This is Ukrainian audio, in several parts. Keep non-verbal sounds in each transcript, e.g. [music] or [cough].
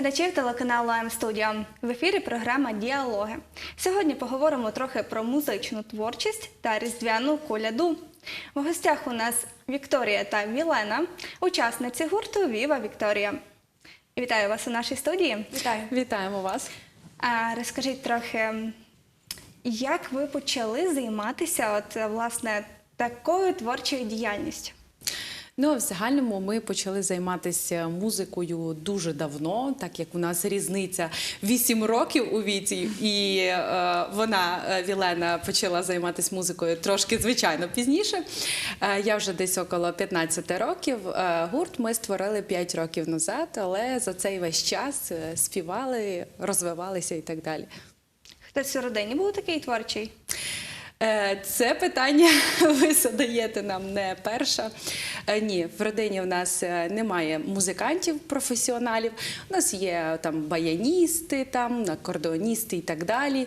Глядачів телеканалу М Студіо. В ефірі програма Діалоги. Сьогодні поговоримо трохи про музичну творчість та різдвяну коляду. В гостях у нас Вікторія та Мілена, учасниці гурту Віва Вікторія. Вітаю вас у нашій студії. Вітаю. Вітаємо вас. А розкажіть трохи, як ви почали займатися от, власне, такою творчою діяльністю? Ну, в загальному ми почали займатися музикою дуже давно, так як у нас різниця 8 років у віці, і е, вона, е, Вілена, почала займатися музикою трошки, звичайно, пізніше. Е, я вже десь около 15 років. Е, гурт ми створили 5 років назад, але за цей весь час е, співали, розвивалися і так далі. Хтось у родині був такий творчий? Е, Це питання [laughs] ви задаєте нам не перша. Е, Ні, в родині в нас е, немає музикантів, професіоналів. У нас є там баяністи, там акордеоністи і так далі.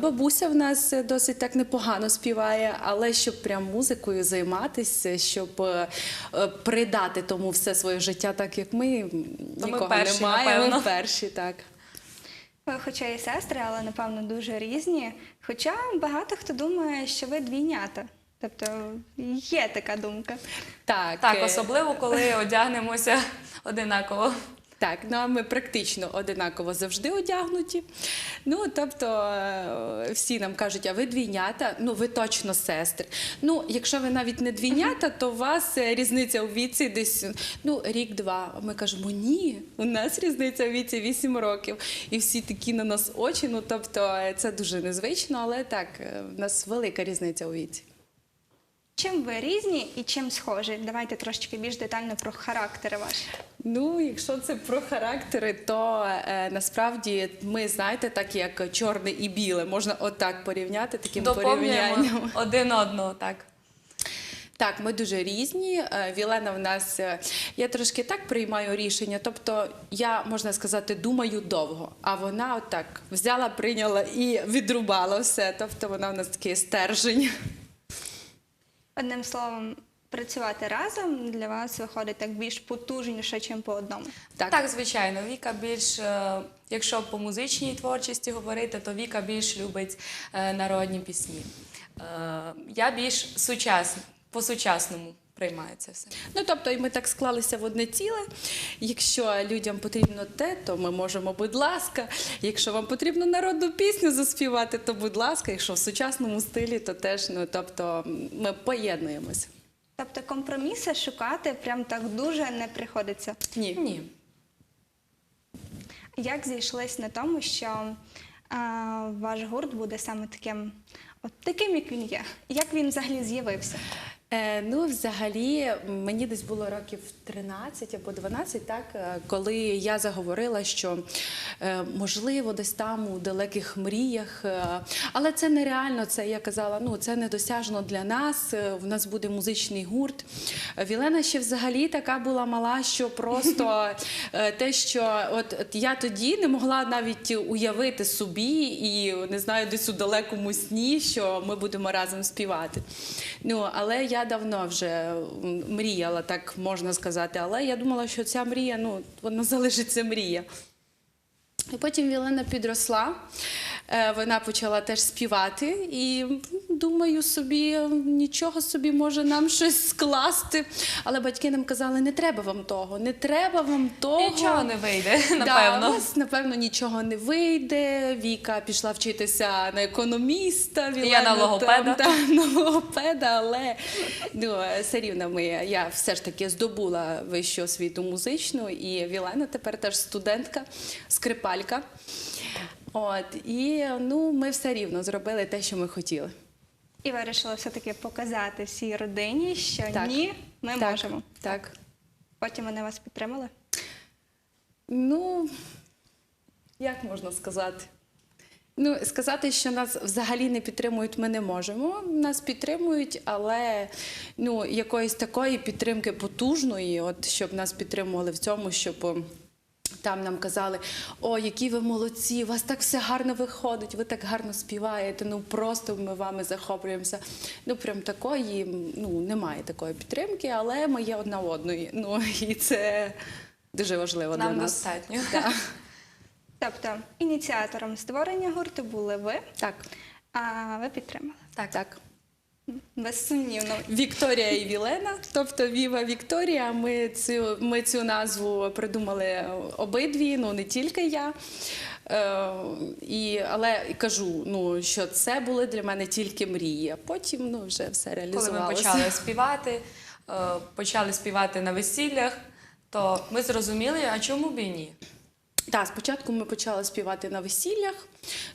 Бабуся в нас досить так непогано співає, але щоб прям музикою займатися, щоб придати тому все своє життя, так як ми, То ми нікого перші, немає. Ми перші, так. Ви хоча і сестри, але напевно дуже різні. Хоча багато хто думає, що ви двійнята. Тобто є така думка. Так, Так, е, особливо коли [laughs] одягнемося одинаково. Так, ну а ми практично одинаково завжди одягнуті. Ну тобто е, всі нам кажуть, а ви двійнята, ну ви точно сестри. Ну, якщо ви навіть не двійнята, то у вас е, різниця у віці десь ну рік-два. Ми кажемо, ні, у нас різниця у віці 8 років. І всі такі на нас очі. Ну тобто е, це дуже незвично, але так, в нас велика різниця у віці. Чим ви різні і чим схожі? Давайте трошечки більш детально про характери ваші. Ну, якщо це про характери, то е, насправді ми знаєте, так як чорне і біле, можна отак порівняти таким Доповнюємо порівнянням. один одного, так. Так, ми дуже різні. Е, Вілена в нас е, я трошки так приймаю рішення. Тобто, я можна сказати, думаю довго, а вона отак взяла, прийняла і відрубала все. Тобто, вона в нас такий стержень. Одним словом, працювати разом для вас виходить так більш потужніше, ніж по одному. Так, звичайно, Віка більш, е, якщо по музичній творчості говорити, то Віка більш любить е, народні пісні. Е, Я більш сучасна, по-сучасному приймаю це все. Ну тобто, і ми так склалися в одне ціле. Якщо людям потрібно те, то ми можемо, будь ласка. Якщо вам потрібно народну пісню заспівати, то будь ласка. Якщо в сучасному стилі, то теж ну тобто ми поєднуємося. Тобто компроміси шукати прям так дуже не приходиться. Ні. Ні. Як зійшлись на тому, що а, ваш гурт буде саме таким, от таким, як він є? Як він взагалі з'явився? Е, ну, взагалі, мені десь було років 13 або 12, так, е, коли я заговорила, що е, можливо десь там у далеких мріях, е, але це нереально. Це я казала, ну це недосяжно для нас. е, В нас буде музичний гурт. Вілена ще взагалі така була мала, що просто [laughs] е, те, що от, от я тоді не могла навіть уявити собі і не знаю, десь у далекому сні, що ми будемо разом співати. Ну, але я давно вже мріяла, так можна сказати. Але я думала, що ця мрія, ну, вона залишиться мрія. І потім Вілена підросла, е, вона почала теж співати, і думаю собі, нічого собі може нам щось скласти. Але батьки нам казали, не треба вам того, не треба вам того. Нічого не вийде, [laughs] Да, напевно. вас, напевно, нічого не вийде. Віка пішла вчитися на економіста. Вілена Я на логопеда. Та, на логопеда, але ну, все рівно ми, я все ж таки здобула вищу освіту музичну, і Вілена тепер теж студентка, скрипалька. От, і ну, ми все рівно зробили те, що ми хотіли. І вирішили все-таки показати всій родині, що Так. ні, ми так, можемо. Так. Потім вони вас підтримали. Ну, як можна сказати? Ну, сказати, що нас взагалі не підтримують, ми не можемо. Нас підтримують, але ну, якоїсь такої підтримки потужної, от щоб нас підтримували в цьому, щоб. Там нам казали, о, які ви молодці, у вас так все гарно виходить, ви так гарно співаєте. Ну просто ми вами захоплюємося. Ну прям такої, ну немає такої підтримки, але ми є одна одної. Ну і це дуже важливо Нам для нас. достатньо. Так. Тобто ініціатором створення гурту були ви, так, а ви підтримали. Так. так. Безсумнівно. Вікторія і Вілена, тобто Віва Вікторія. Ми цю, ми цю назву придумали обидві, ну не тільки я. Е, і, але кажу, ну, що це були для мене тільки мрії, а потім ну, вже все Коли реалізувалося. ми почали [laughs] співати, е, почали співати на весіллях, то ми зрозуміли, а чому б і ні? Так, спочатку ми почали співати на весіллях.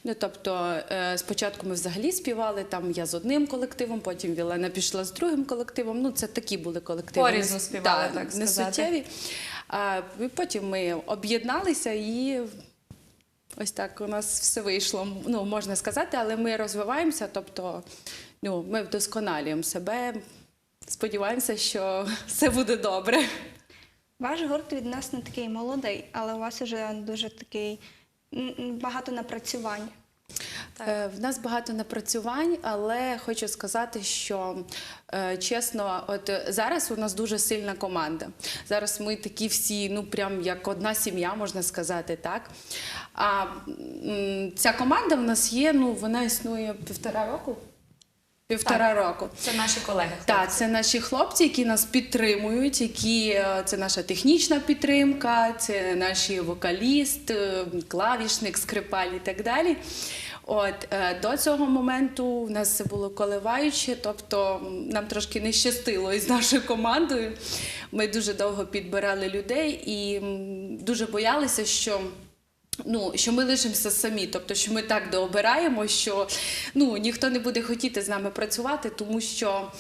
Ну тобто, е, спочатку ми взагалі співали там я з одним колективом, потім Вілена пішла з другим колективом. Ну, це такі були колективи. Порізно співали, да, так сказати. суттєві. А потім ми об'єдналися і. Ось так у нас все вийшло, ну можна сказати, але ми розвиваємося, тобто ну, ми вдосконалюємо себе. Сподіваємося, що [laughs] все буде добре. Ваш гурт відносно такий молодий, але у вас вже дуже такий багато напрацювань. Так. Е, В нас багато напрацювань, але хочу сказати, що е, чесно, от е, зараз у нас дуже сильна команда. Зараз ми такі всі, ну прям як одна сім'я, можна сказати, так. А ця команда в нас є, ну вона існує півтора року. Півтора року. Це наші колеги. Так, це наші хлопці, які нас підтримують, які е, це наша технічна підтримка, це наші вокаліст, е, клавішник, скрипаль і так далі. От е, до цього моменту в нас це було коливаюче, тобто нам трошки не щастило із нашою командою. Ми дуже довго підбирали людей і дуже боялися, що. Ну, що ми лишимося самі, тобто, що ми так дообираємо, що ну, ніхто не буде хотіти з нами працювати, тому що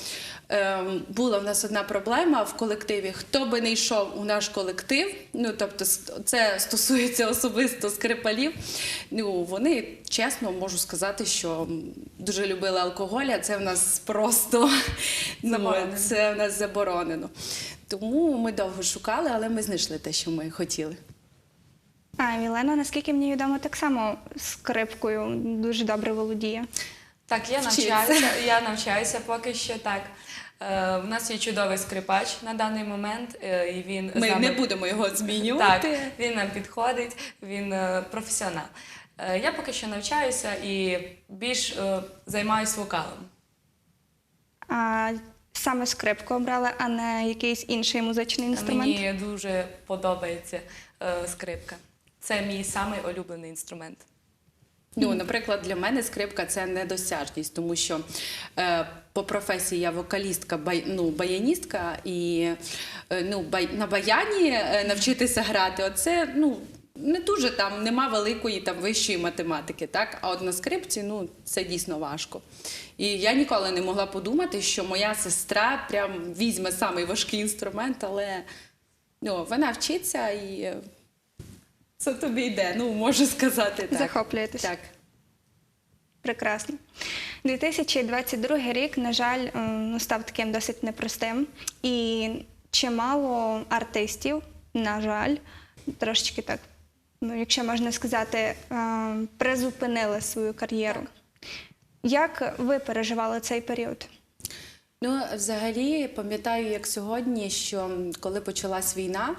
е, була в нас одна проблема в колективі. Хто би не йшов у наш колектив, ну тобто це стосується особисто скрипалів. Ну, вони чесно можу сказати, що дуже любили алкоголь, а це в нас просто ну, Заборонено. це в нас заборонено. Тому ми довго шукали, але ми знайшли те, що ми хотіли. А Мілена, наскільки мені відомо, так само скрипкою дуже добре володіє. Так, я Вчиться. навчаюся, я навчаюся поки що так. Е, У нас є чудовий скрипач на даний момент, е, і він з Ми нами... не будемо його змінювати. Так, він нам підходить, він е, професіонал. Е, Я поки що навчаюся і більш е, займаюся вокалом. А саме скрипку обрали, а не якийсь інший музичний інструмент. Мені дуже подобається е, скрипка. Це мій самий улюблений інструмент. Ну, наприклад, для мене скрипка це недосяжність, тому що е, по професії я вокалістка, бай, ну, баяністка, і е, ну, бай, на баяні е, навчитися грати, оце ну. Не дуже там нема великої там вищої математики, так? А от на скрипці ну це дійсно важко. І я ніколи не могла подумати, що моя сестра прям візьме самий важкий інструмент, але ну, вона вчиться і е, це тобі йде, ну можу сказати так. Захоплюєтесь. Так. Прекрасно. 2022 рік, на жаль, ну, став таким досить непростим. І чимало артистів, на жаль, трошечки так, ну, якщо можна сказати, е, призупинили свою кар'єру. Як ви переживали цей період? Ну, взагалі, пам'ятаю, як сьогодні, що коли почалась війна,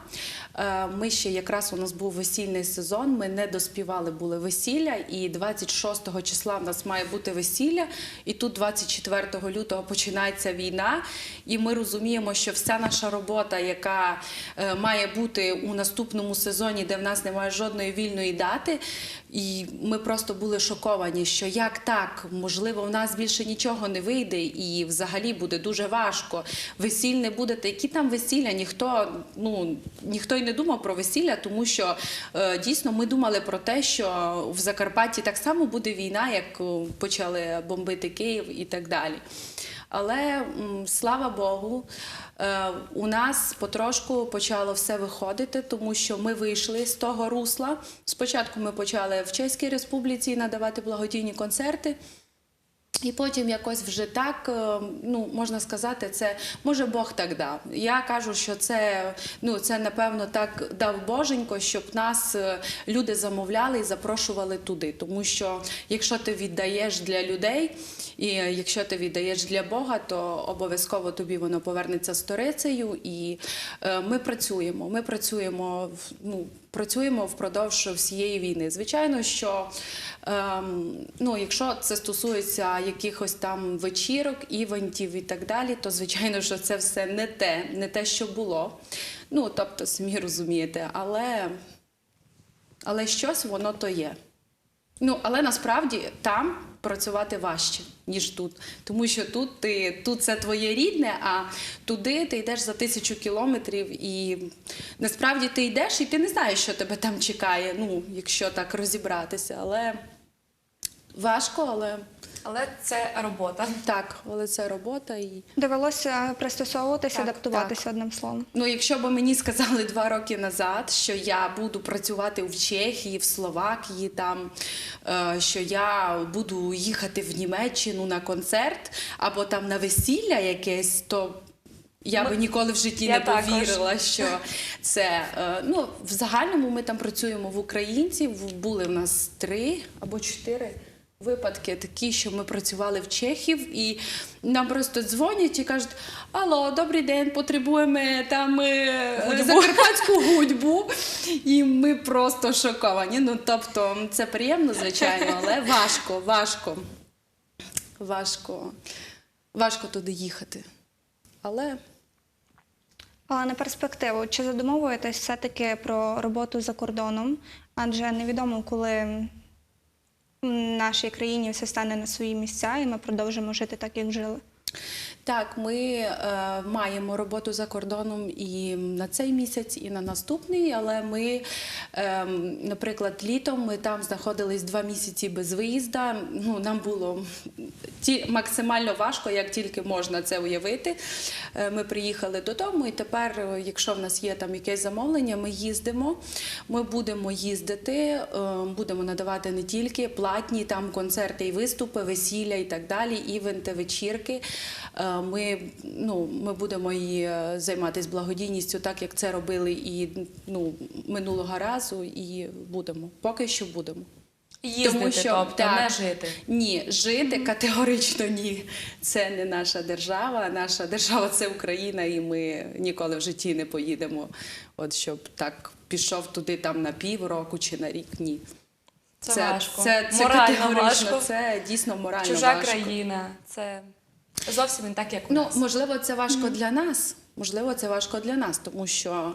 е, ми ще якраз у нас був весільний сезон. Ми не доспівали були весілля, і 26 числа в нас має бути весілля. І тут 24 лютого починається війна. І ми розуміємо, що вся наша робота, яка е, має бути у наступному сезоні, де в нас немає жодної вільної дати, і ми просто були шоковані, що як так, можливо, в нас більше нічого не вийде, і взагалі буде дуже важко. Весіль не буде. Та які там весілля? Ніхто ну ніхто й не думав про весілля, тому що е, дійсно ми думали про те, що в Закарпатті так само буде війна, як е, почали бомбити Київ і так далі. Але слава Богу, е, у нас потрошку почало все виходити, тому що ми вийшли з того русла. Спочатку ми почали в Чеській Республіці надавати благодійні концерти. І потім якось вже так, е, ну можна сказати, це може Бог так дав. Я кажу, що це ну це напевно так дав Боженько, щоб нас е, люди замовляли і запрошували туди. Тому що якщо ти віддаєш для людей, і якщо ти віддаєш для Бога, то обов'язково тобі воно повернеться сторицею. І е, ми працюємо. Ми працюємо ну, працюємо впродовж всієї війни. Звичайно, що ем, ну, якщо це стосується якихось там вечірок, івентів і так далі, то звичайно, що це все не те, не те, що було. Ну, тобто, самі розумієте, але, але щось воно то є. Ну, але насправді там працювати важче, ніж тут. Тому що тут ти тут це твоє рідне, а туди ти йдеш за тисячу кілометрів, і насправді ти йдеш і ти не знаєш, що тебе там чекає, ну, якщо так розібратися. Але важко, але Але це робота. так, але це робота і. Довелося пристосовуватися, Так, адаптуватися одним словом. Ну, якщо б мені сказали два роки назад, що я буду працювати в Чехії, в Словакії, там е, що я буду їхати в Німеччину на концерт або там на весілля якесь, то я би ніколи в житті Я не також. повірила, що це е, ну в загальному ми там працюємо в українців. Були в нас три або чотири. Випадки такі, що ми працювали в Чехів, і нам просто дзвонять і кажуть: Алло, добрий день, потребуємо там е, Гудьбу». закарпатську гудьбу. І ми просто шоковані. Ну тобто, це приємно, звичайно, але важко, важко. Важко, важко туди їхати. Але А на перспективу, чи задумовуєтесь все-таки про роботу за кордоном? Адже невідомо, коли м, нашій країні все стане на свої місця, і ми продовжимо жити так, як жили. Так, ми е, маємо роботу за кордоном і на цей місяць, і на наступний. Але ми, е, наприклад, літом ми там знаходились два місяці без виїзда. Ну, нам було ті, максимально важко, як тільки можна це уявити. Е, ми приїхали додому, і тепер, е, якщо в нас є там якесь замовлення, ми їздимо. Ми будемо їздити, е, будемо надавати не тільки платні там концерти і виступи, весілля і так далі, івенти, вечірки. Е, Ми, ну, ми будемо і е, займатися благодійністю, так як це робили і ну, минулого разу, і будемо. Поки що будемо. Їздити, тобто, так, не жити. Ні, жити категорично ні. Це не наша держава. Наша держава це Україна, і ми ніколи в житті не поїдемо. От щоб так пішов туди там на півроку чи на рік. Ні. Це важко. Це, це Морально категорично, важко. Це дійсно морально Чужа важко. країна. Це зовсім не так, як у Ну, нас. можливо, це важко для нас. Можливо, це важко для нас, тому що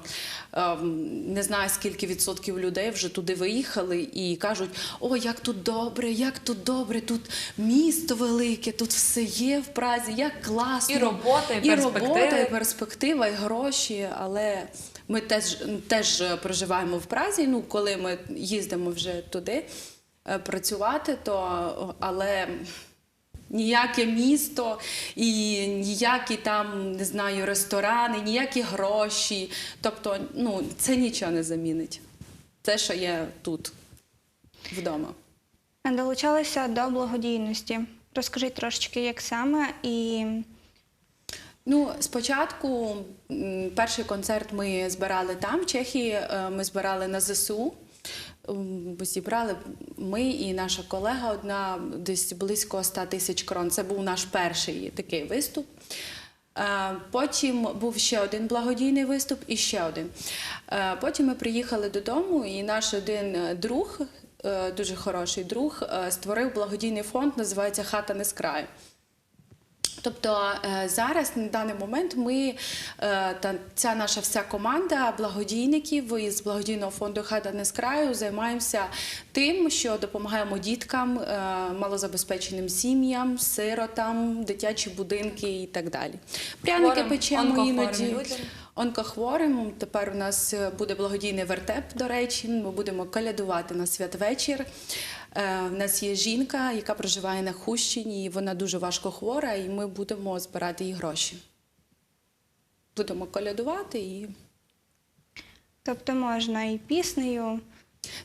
ем, не знаю, скільки відсотків людей вже туди виїхали і кажуть: о, як тут добре, як тут добре, тут місто велике, тут все є в Празі, як класно. І робота, і і робота, і перспектива, і гроші. Але ми теж, теж проживаємо в Празі. Ну, коли ми їздимо вже туди е, працювати, то але ніяке місто і ніякі там не знаю ресторани, ніякі гроші. Тобто, ну це нічого не замінить. Те, що є тут вдома. Долучалися до благодійності. Розкажіть трошечки, як саме і Ну, спочатку перший концерт ми збирали там, в Чехії. е, Ми збирали на ЗСУ. Зібрали ми і наша колега одна десь близько 100 тисяч крон. Це був наш перший такий виступ. Е, Потім був ще один благодійний виступ і ще один. Е, Потім ми приїхали додому, і наш один друг, е, дуже хороший друг, створив благодійний фонд, називається Хата не з краю. Тобто е, зараз на даний момент ми е, та ця наша вся команда благодійників із благодійного фонду Хата не з краю займаємося тим, що допомагаємо діткам, е, малозабезпеченим сім'ям, сиротам, дитячі будинки і так далі. Пряники печемо іноді. Онкохворим. Тепер у нас буде благодійний вертеп, до речі. Ми будемо колядувати на святвечір. Е, В нас є жінка, яка проживає на Хущині, і вона дуже важко хвора, і ми будемо збирати їй гроші. Будемо колядувати і тобто можна і піснею.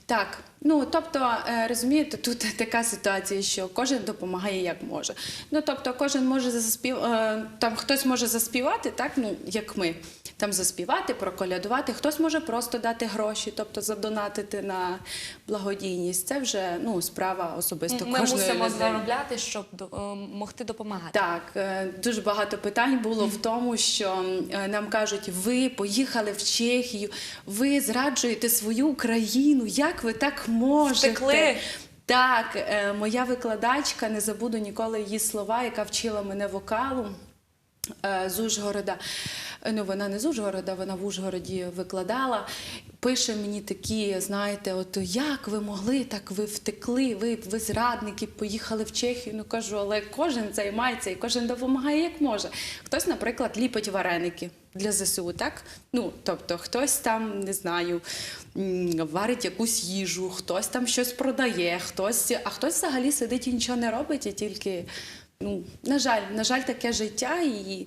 так, Ну, тобто, е, розумієте, тут [laughs] така ситуація, що кожен допомагає як може. Ну, тобто, кожен може заспів... е, там хтось може заспівати, так, ну, як ми, там заспівати, проколядувати, хтось може просто дати гроші, тобто задонатити на благодійність. Це вже ну, справа особисто Ми кожної мусимо людини. заробляти, щоб е, могти допомагати. Так, дуже багато питань було в тому, що нам кажуть, ви поїхали в Чехію, ви зраджуєте свою Україну. Як ви так можете? Втекли. Так, е, моя викладачка, не забуду ніколи її слова, яка вчила мене вокалу е, з Ужгорода. Е, Ну, вона не з Ужгорода, вона в Ужгороді викладала. Пише мені такі, знаєте, от як ви могли, так ви втекли, ви, ви зрадники, поїхали в Чехію. Ну кажу, але кожен займається і кожен допомагає як може. Хтось, наприклад, ліпить вареники для ЗСУ, так? Ну, тобто, хтось там, не знаю, варить якусь їжу, хтось там щось продає, хтось, а хтось взагалі сидить і нічого не робить, і тільки, ну, на жаль, на жаль, таке життя і.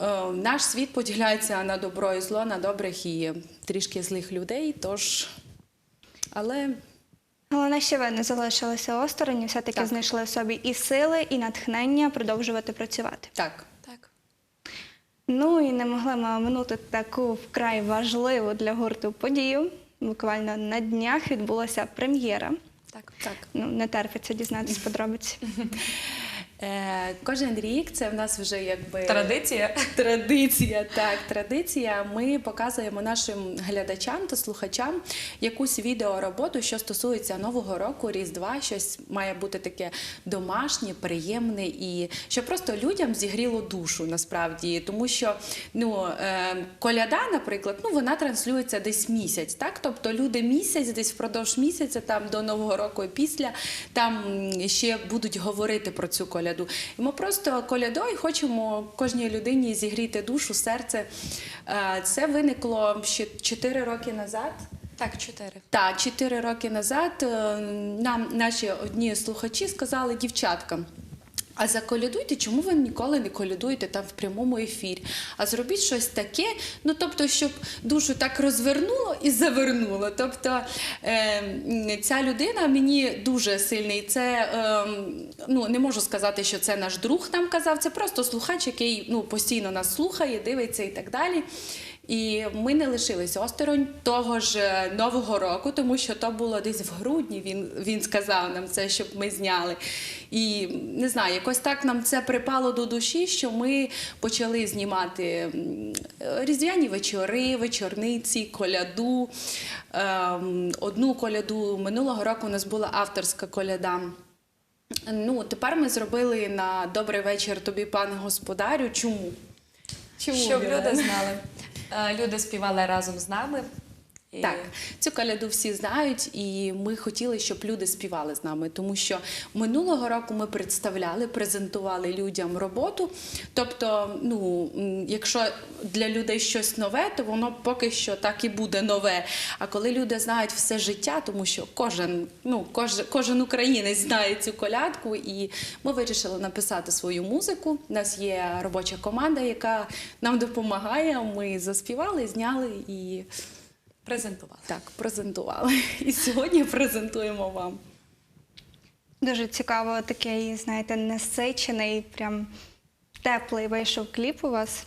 Е, наш світ поділяється на добро і зло, на добрих і трішки злих людей. Тож, але Головне, що ви не залишилися осторонь, все-таки знайшли в собі і сили, і натхнення продовжувати працювати. так. Ну і не могли ми оминути таку вкрай важливу для гурту подію. Буквально на днях відбулася прем'єра. Так. так. Ну, не терпиться дізнатися подробиці. [laughs] Е, кожен рік це в нас вже якби Традиція. Традиція, так, традиція. Ми показуємо нашим глядачам та слухачам якусь відеороботу, що стосується Нового року, Різдва, щось має бути таке домашнє, приємне і що просто людям зігріло душу насправді. Тому що ну, е, коляда, наприклад, ну вона транслюється десь місяць, так? Тобто люди місяць, десь впродовж місяця, там до Нового року і після, там ще будуть говорити про цю коляду. І ми просто колядою хочемо кожній людині зігріти душу, серце. Е, Це виникло ще 4 роки назад. Так, чотири. Так, чотири роки назад е, нам наші одні слухачі сказали дівчаткам. А заколядуйте, чому ви ніколи не колядуєте там в прямому ефірі? А зробіть щось таке, ну тобто, щоб душу так розвернуло і завернуло. Тобто е, ця людина мені дуже сильний. Це е, ну не можу сказати, що це наш друг нам казав. Це просто слухач, який ну постійно нас слухає, дивиться і так далі. І ми не лишилися осторонь того ж е, нового року, тому що то було десь в грудні. Він, він сказав нам це, щоб ми зняли. І не знаю, якось так нам це припало до душі, що ми почали знімати різдвяні вечори, вечорниці, коляду. Ем, Одну коляду минулого року у нас була авторська коляда. Ну, тепер ми зробили на добрий вечір тобі, пане господарю. Чому? Чому Щоб люди знали. Е, Люди співали разом з нами. Так, цю коляду всі знають, і ми хотіли, щоб люди співали з нами, тому що минулого року ми представляли, презентували людям роботу. Тобто, ну якщо для людей щось нове, то воно поки що так і буде нове. А коли люди знають все життя, тому що кожен, ну кожен, кожен українець знає цю колядку, і ми вирішили написати свою музику. У нас є робоча команда, яка нам допомагає. Ми заспівали, зняли і. Презентували. Так, презентували. І сьогодні презентуємо вам. Дуже цікаво, такий, знаєте, насичений, прям теплий вийшов кліп у вас.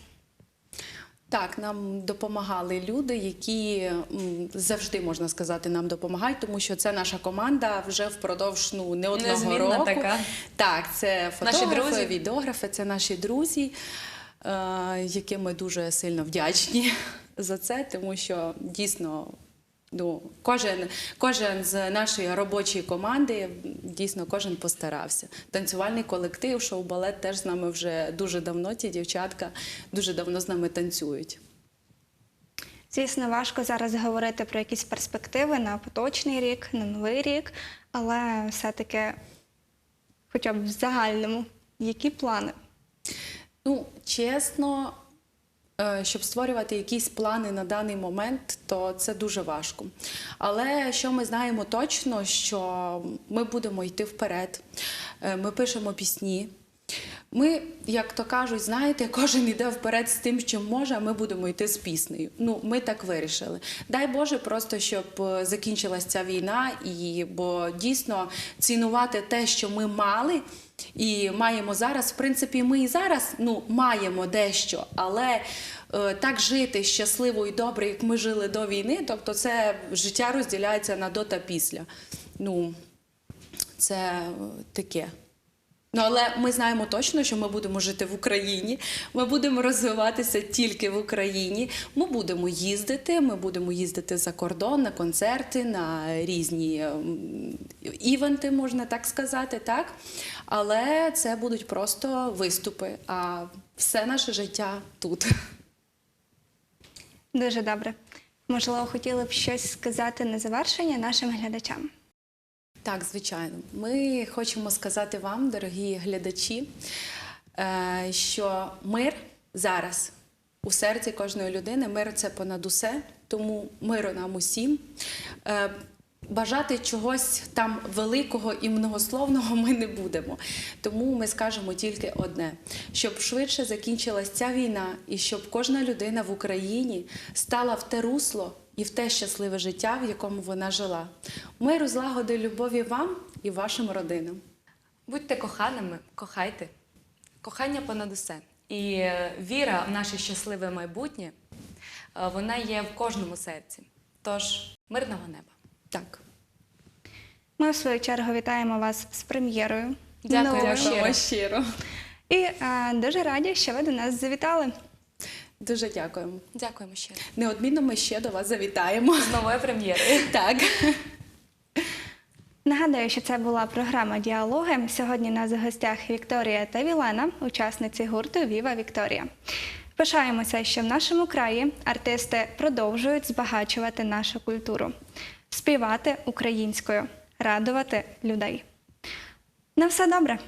Так, нам допомагали люди, які завжди можна сказати, нам допомагають, тому що це наша команда вже впродовж ну не одного Незмінна року. така. Так, це Наші фотографи, друзі. відеографи, це наші друзі, е, яким ми дуже сильно вдячні за це, тому що дійсно. Ну, кожен, кожен з нашої робочої команди, дійсно, кожен постарався. Танцювальний колектив, шоу-балет теж з нами вже дуже давно. Ті дівчатка дуже давно з нами танцюють. Звісно, важко зараз говорити про якісь перспективи на поточний рік, на новий рік, але все-таки, хоча б в загальному, які плани? Ну, чесно, щоб створювати якісь плани на даний момент, то це дуже важко. Але що ми знаємо точно, що ми будемо йти вперед. Е, Ми пишемо пісні. Ми, як то кажуть, знаєте, кожен йде вперед з тим, що може, а ми будемо йти з піснею. Ну, ми так вирішили. Дай Боже, просто щоб е, закінчилась ця війна, і бо дійсно цінувати те, що ми мали. І маємо зараз, в принципі, ми і зараз ну, маємо дещо, але е, так жити щасливо і добре, як ми жили до війни, тобто це життя розділяється на до та після. Ну, це е, таке. Ну, але ми знаємо точно, що ми будемо жити в Україні. Ми будемо розвиватися тільки в Україні. Ми будемо їздити. Ми будемо їздити за кордон на концерти, на різні івенти, можна так сказати, так. Але це будуть просто виступи. А все наше життя тут. Дуже добре. Можливо, хотіли б щось сказати на завершення нашим глядачам. Так, звичайно. Ми хочемо сказати вам, дорогі глядачі, е, що мир зараз у серці кожної людини, мир це понад усе, тому миру нам усім. Е, Бажати чогось там великого і многословного ми не будемо. Тому ми скажемо тільки одне: щоб швидше закінчилась ця війна, і щоб кожна людина в Україні стала в те русло і в те щасливе життя, в якому вона жила. Миру, злагоди, любові вам і вашим родинам. Будьте коханими, кохайте. Кохання понад усе. І е, віра в наше щасливе майбутнє, е, вона є в кожному серці. Тож, мирного неба. Так. Ми, в свою чергу, вітаємо вас з прем'єрою. Дякую, щиро. Щиро. І е, дуже раді, що ви до нас завітали. Дуже дякуємо. Дякуємо ще. Неодмінно ми ще до вас завітаємо. З новою прем'єрою. [laughs] Так. Нагадую, що це була програма Діалоги. Сьогодні нас у гостях Вікторія та Вілена, учасниці гурту Віва Вікторія. Пишаємося, що в нашому краї артисти продовжують збагачувати нашу культуру, співати українською, радувати людей. На все добре!